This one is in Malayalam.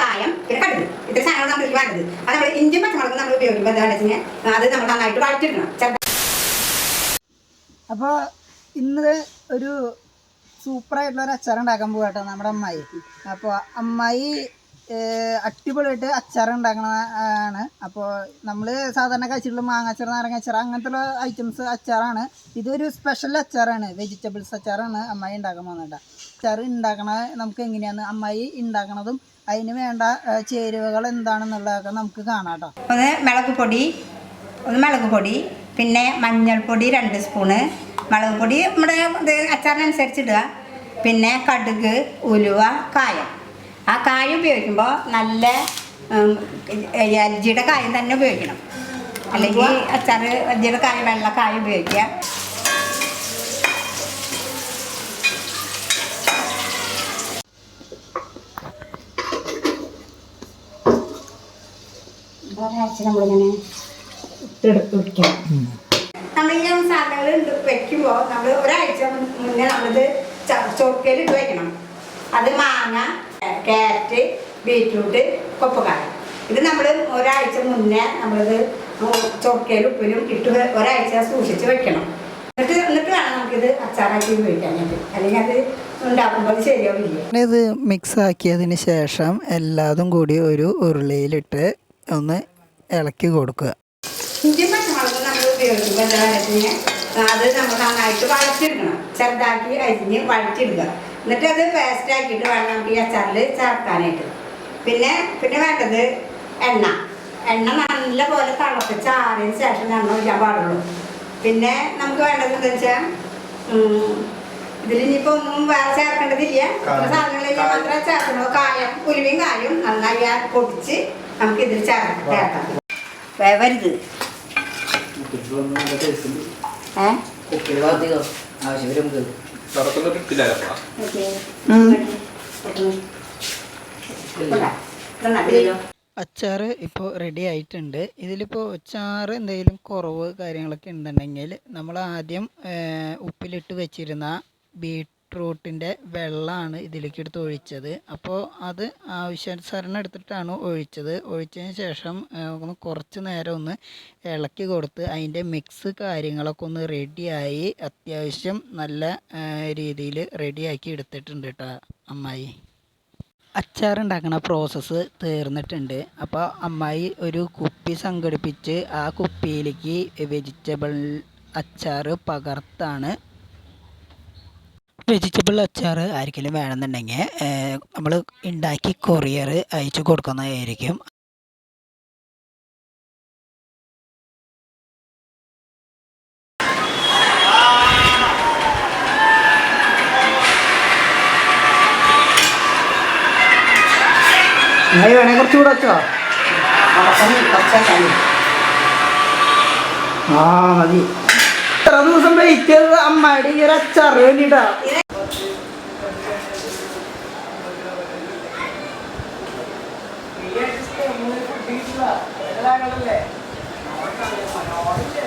കായം ഇത്ര നമ്മൾ നമ്മൾ അപ്പോൾ ഇന്ന് ഒരു സൂപ്പറായിട്ടുള്ള ഒരു അച്ചാർ ഉണ്ടാക്കാൻ പോകട്ടോ നമ്മുടെ അമ്മായി. അപ്പോൾ അമ്മായി അടിപൊളിയായിട്ട് അച്ചാർ ഉണ്ടാക്കണ ആണ്. അപ്പോൾ നമ്മൾ സാധാരണ കഴിച്ചിട്ടുള്ള മാങ്ങാച്ചാർ നാരങ്ങ അച്ചാർ അങ്ങനത്തെ ഐറ്റംസ് അച്ചാറാണ്. ഇതൊരു സ്പെഷ്യൽ അച്ചാറാണ്. വെജിറ്റബിൾസ് അച്ചാറാണ് അമ്മായി ഉണ്ടാക്കാൻ പോകുന്നത് അച്ചാർ ഉണ്ടാക്കണ നമുക്ക് എങ്ങനെയാണ് അമ്മായി ഉണ്ടാക്കണതും അതിന് വേണ്ട ചേരുവകൾ എന്താണെന്നുള്ളതൊക്കെ നമുക്ക് കാണാം കേട്ടോ. ഒന്ന് മിളക് പൊടി ഒന്ന് മിളക് പൊടി പിന്നെ മഞ്ഞൾപ്പൊടി രണ്ട് സ്പൂണ്. മുളക് പൊടി നമ്മുടെ ഇത് അച്ചാറിനനുസരിച്ച് ഇടുക പിന്നെ കടുക് ഉലുവ കായം. കായം ഉപയോഗിക്കുമ്പോൾ നല്ല അരിജിയുടെ കായം തന്നെ ഉപയോഗിക്കണം. അല്ലെങ്കിൽ അച്ചാർ അരിജിയുടെ കായ വെള്ള കായ ഉപയോഗിക്കുക. ഒരാഴ്ച നമ്മളിങ്ങനെ ഇട്ടെടുത്ത് ഈ സാധനങ്ങൾ വെക്കുമ്പോൾ നമ്മൾ ഒരാഴ്ച മുന്നേ നമ്മളിത് ചോക്കയിൽ ഇട്ട് വെക്കണം. അത് മാങ്ങ ക്യാരറ്റ് ബീറ്റ്റൂട്ട് കൊപ്പക്കായ ഇത് നമ്മൾ ഒരാഴ്ച മുന്നേ നമ്മളിത് ചൊക്കയിലും ഉപ്പിലും ഇട്ട് ഒരാഴ്ച സൂക്ഷിച്ച് വെക്കണം. എന്നിട്ട് എന്നിട്ട് വേണം നമുക്കിത് അച്ചാറാക്കി ഉപയോഗിക്കാനായിട്ട്. അല്ലെങ്കിൽ അത് ഉണ്ടാക്കുമ്പോൾ ശരിയാവില്ല? ഇത് മിക്സ് ആക്കിയതിന് ശേഷം എല്ലാതും കൂടി ഒരു ഉരുളിയിലിട്ട് ഒന്ന് ഇളക്കി കൊടുക്കുക. ഇഞ്ചി പച്ചമുളക് നമ്മൾ ഉപയോഗിക്കുമ്പോൾ അത് നമ്മൾ നന്നായിട്ട് വഴറ്റിയെടുക്കണം. ചെറുതാക്കി അരിഞ്ഞ് വഴറ്റിയെടുക്കുക. എന്നിട്ട് അത് പേസ്റ്റ് ആക്കിയിട്ട് വേണം നമുക്ക് ഈ അച്ചാറിൽ ചേർക്കാനായിട്ട്. പിന്നെ പിന്നെ വേണ്ടത് എണ്ണ. എണ്ണ നല്ല പോലെ തിളപ്പിച്ച് ആറിയതിന് ശേഷം എണ്ണ ഒഴിക്കാൻ പാടുള്ളൂ. പിന്നെ നമുക്ക് വേണ്ടത് എന്താ വെച്ചാൽ ഇതിൽ ഇനിയിപ്പോൾ ഒന്നും വേറെ ചേർക്കേണ്ടതില്ല. സാധനങ്ങളിൽ മാത്രമേ ചേർക്കണോ കായം ഉലുവയും കായും നന്നായി ആ പൊടിച്ച് നമുക്ക് ഇതിൽ ചേർക്കാം ചേർക്കാം. വേവരുത്. ഏ? അച്ചാർ ഇപ്പോൾ റെഡി ആയിട്ടുണ്ട്. ഇതിലിപ്പോൾ ചാറ് എന്തെങ്കിലും കുറവ് കാര്യങ്ങളൊക്കെ ഉണ്ടെന്നുണ്ടെങ്കിൽ നമ്മൾ ആദ്യം ഉപ്പിലിട്ട് വെച്ചിരുന്ന ബീട്രൂട്ടിന്റെ വെള്ളമാണ് ഇതിലേക്ക് എടുത്ത് ഒഴിച്ചത്. അപ്പോൾ അത് ആവശ്യാനുസരണം എടുത്തിട്ടാണ് ഒഴിച്ചത്. ഒഴിച്ചതിന് ശേഷം ഒന്ന് കുറച്ച് നേരം ഒന്ന് ഇളക്കി കൊടുത്ത് അതിന്റെ മിക്സ് കാര്യങ്ങളൊക്കെ ഒന്ന് റെഡിയായി. അത്യാവശ്യം നല്ല രീതിയിൽ റെഡിയാക്കി എടുത്തിട്ടുണ്ട് കേട്ടോ അമ്മായി. അച്ചാർ ഉണ്ടാക്കുന്ന പ്രോസസ്സ് തീർന്നിട്ടുണ്ട്. അപ്പോൾ അമ്മായി ഒരു കുപ്പി സംഘടിപ്പിച്ച് ആ കുപ്പിയിലേക്ക് വെജിറ്റബിൾ അച്ചാർ പകർത്താണ് വെജിറ്റബിൾ അച്ചാർ ആർക്കെങ്കിലും വേണമെന്നുണ്ടെങ്കിൽ നമ്മൾ ഉണ്ടാക്കി കൊറിയർ അയച്ചു കൊടുക്കുന്നതായിരിക്കും. ആ മതി. ഇത്ര ദിവസം വെയിറ്റ് പരിപാടി ഈ ഒരു അച്ചാറ് വേണ്ടിട്ടാ മനോഹരം